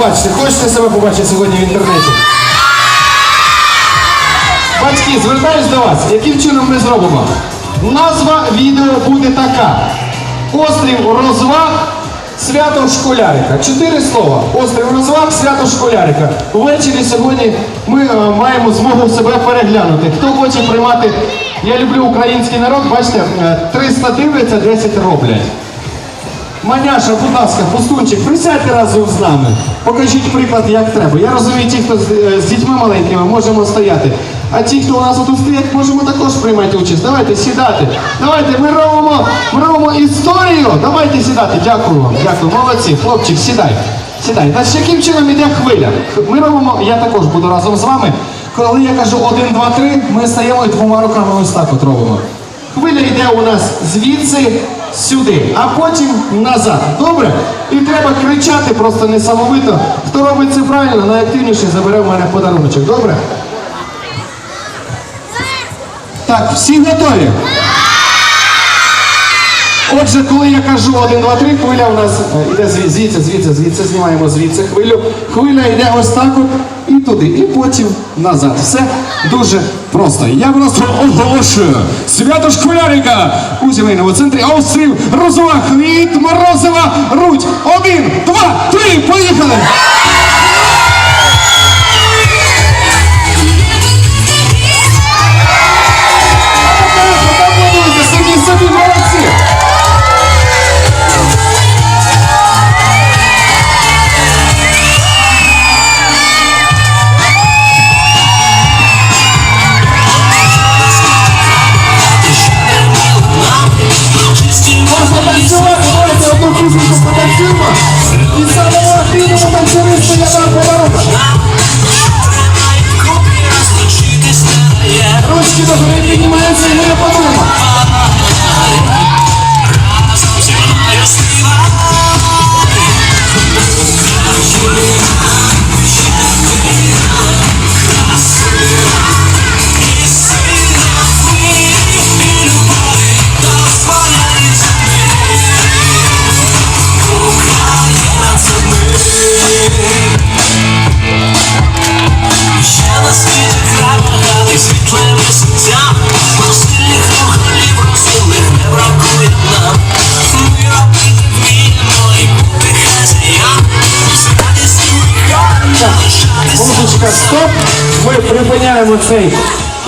побачити? Хочете себе побачити сьогодні в інтернеті? Батьки, звертаюсь до вас. Яким чином ми зробимо? Назва відео буде така. Острів розваг, свято школярика. Чотири слова. Острів розваг, свято школярика. Ввечері сьогодні ми е, маємо змогу себе переглянути. Хто хоче приймати, я люблю український народ, бачите, е, 300 дивляться, 10 роблять. Маняша, будь ласка, пустунчик, присядьте разом з нами. Покажіть приклад, як треба. Я розумію, ті, хто з, е, з дітьми маленькими, можемо стояти. А ті, хто у нас тут стоять, можемо також приймати участь. Давайте сідати. Давайте, ми робимо, ми робимо історію. Давайте сідати. Дякую вам. Дякую. Молодці. Хлопчик, сідай. Сідай. Значить, яким чином іде хвиля? Ми робимо, я також буду разом з вами. Коли я кажу один, два, три, ми стаємо і двома руками ось так от робимо. Хвиля йде у нас звідси сюди, а потім назад. Добре? І треба кричати просто несамовито. Хто робить це правильно, найактивніший забере в мене подаруночок. Добре? Так, всі готові? Отже, коли я кажу один, два, три, хвиля у нас е, йде звідси, звідси, звідси, звідси, знімаємо звідси хвилю. Хвиля йде ось так от і туди, і потім назад. Все дуже просто. Я просто оголошую свято школярика у сімейному центрі острів розваг від Морозова Рудь. Один, два, три, поїхали! Jesus. Музичка, стоп! Ми припиняємо цей